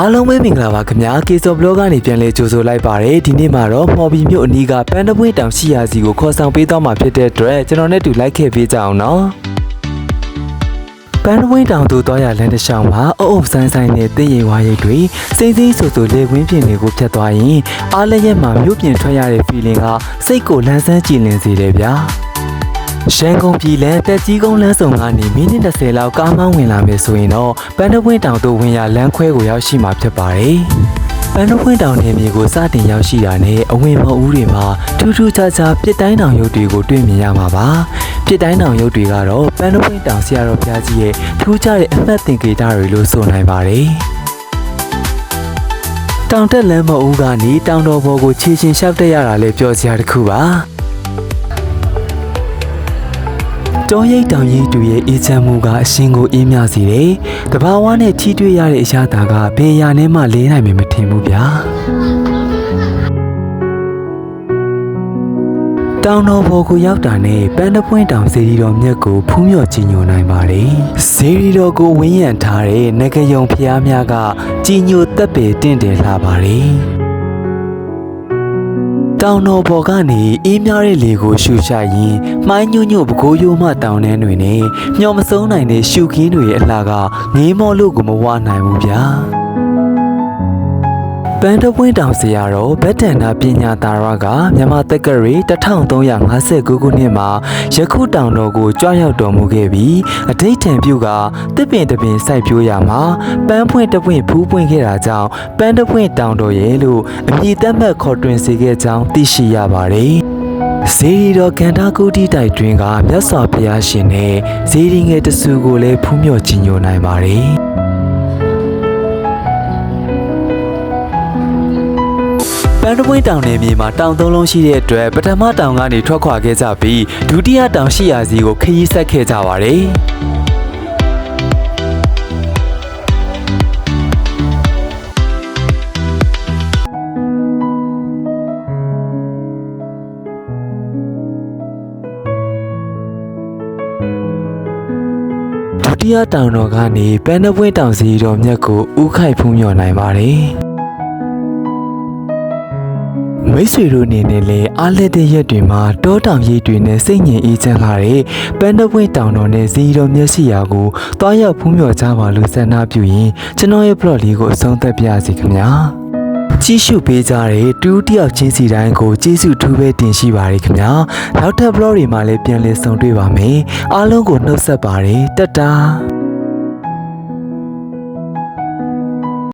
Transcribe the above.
အားလုံးပဲမင်္ဂလာပါခင်ဗျာကေဆော့ဘလော့ကနေပြန်လဲကြိုဆိုလိုက်ပါတယ်ဒီနေ့မှာတော့မော်ဘီမြို့အနီးကပန်းတပွင့်တောင်ရှိရာစီကိုခေါ်ဆောင်ပေးသွားမှာဖြစ်တဲ့အတွက်ကျွန်တော်နဲ့တူလိုက်ခဲ့ပေးကြအောင်နော်ပန်းတပွင့်တောင်သို့သွားရလမ်းတစ်လျှောက်မှာအုပ်အုပ်ဆန်းဆန်းနဲ့တည်ရဝါရိတ်တွေစိမ့်စိမ့်ဆူဆူလေကွင်းပြင်တွေကိုဖြတ်သွားရင်အားလည်းရဲ့မှာမြို့ပြင်ထွက်ရတဲ့ feeling ကစိတ်ကိုလန်းဆန်းကြည်လင်စေတယ်ဗျာ ရန်ကုန်ပြည်လမ်းတက်ကြီးကုန်းလမ်းဆောင်ကနေမိနစ်30လောက်ကားမောင်းဝင်လာမယ်ဆိုရင်တော့ပန်းတပွင့်တောင်သို့ဝင်ရလမ်းခွဲကိုရောက်ရှိမှာဖြစ်ပါတယ်။ပန်းတပွင့်တောင်နယ်မြေကိုစတင်ရောက်ရှိတာနဲ့အဝင်မဦးတွေမှာထူးထူးခြားခြားပြစ်တိုင်းတောင်ရုပ်တွေကိုတွေ့မြင်ရမှာပါ။ပြစ်တိုင်းတောင်ရုပ်တွေကတော့ပန်းတပွင့်တောင်ဆရာတော်ဘုရားကြီးရဲ့ထူးခြားတဲ့အမှတ်သင်္ကေတတွေလို့ဆိုနိုင်ပါတယ်။တောင်တက်လမ်းမဦးကနေတောင်တော်ဘော်ကိုခြေချင်းလျှောက်တက်ရတာလည်းပြောစရာတစ်ခုပါ။ တောရိပ်တောင်ရိပ်တူရဲ့အေးချမ်းမှုကအရှင်ကိုအေးမြစေတယ်။တဘာဝနဲ့ထိတွေ့ရတဲ့အရာတာကဘယ်ရာနဲ့မှလေးနိုင်မယ်မထင်ဘူးဗျာ။တောင်တော်ဘော်ကိုရောက်တာနဲ့ပန်းတပွင့်တောင်စေရီတော်မြတ်ကိုဖူးမြော်ကြည်ညိုနိုင်ပါတယ်။စေရီတော်ကိုဝင်းရံထားတဲ့နဂယုံဖျားများကကြည်ညိုတက်ပေတင့်တယ်လှပါတယ်။ တောင်တော်ဘော်ကနေအေးမြတဲ့လေကိုရှူချရင်မှိုင်းညွညွပကိုးရိုးမှတောင်တန်းတွေနဲ့မျောမဆုံးနိုင်တဲ့ရှူခင်းတွေရဲ့အလှကငေးမောလို့ကိုမဝနိုင်ဘူးဗျာ ပန်းတပွင့်တောင်စရာတော်ဗတ်တန္တာပညာသာရကမြန်မာတက္ကရီ1359ခုနှစ်မှာယခုတောင်တော်ကိုကြွရောက်တော်မူခဲ့ပြီးအဋိဋ္ဌံပြုကတစ်ပင်တစ်ပင်စိုက်ပျိုးရမှာပန်းပွင့်တစ်ပွင့်ဖူးပွင့်ခဲ့တာကြောင့်ပန်းတပွင့်တောင်တော်ရဲ့လို့အမည်သတ်မှတ်ခေါ်တွင်စေခဲ့ကြောင်းသိရှိရပါတယ်ဇေဒီတော်ကန္တာကုတိတိုက်တွင်ကမြတ်စွာဘုရားရှင်နဲ့ဇေဒီငယ်တဆူကိုလည်းဖူးမြော်ချီးညိုနိုင်ပါတယ်။ ပန်းတပွင့်တောင်နယ်မြေမှာတောင်သုံးလုံးရှိတဲ့အတွက်ပထမတောင်ကနေထွက်ခွာခဲ့ကြပြီးဒုတိယတောင်ရှိရာစီကိုခရီးဆက်ခဲ့ကြပါတယ်။ဒုတိယတောင်တော်ကနေပန်းတပွင့်တောင်စီတော်မြတ်ကိုဥခိုက်ဖူးမြော်နိုင်ပါတယ်။ မိတ်ဆွေတို့အနေနဲ့လည်းအားလက်တဲ့ရက်တွေမှာတောတောင်ရိပ်တွေနဲ့စိတ်ငြိမ်အေးချမ်းလာတဲ့ပန်းတပွင့်တောင်တော်နဲ့ဇီတော်မျက်စိရာကိုတွားရောက်ဖူးမြော်ကြပါလို့ဆန္ဒပြုရင်ကျွန်တော်ရဲ့ blog လေးကိုအဆုံးသတ်ပြရစီခင်ဗျာ။ကြည့်ရှုပေးကြတဲ့တူတယောက်ချင်းစီတိုင်းကိုကျေးဇူးထူးပဲတင်ရှိပါရခင်ဗျာနောက်ထပ် blog တွေမှာလည်းပြန်လည်ဆုံတွေ့ပါမယ်အားလုံးကိုနှုတ်ဆက်ပါတယ်တတ်တာ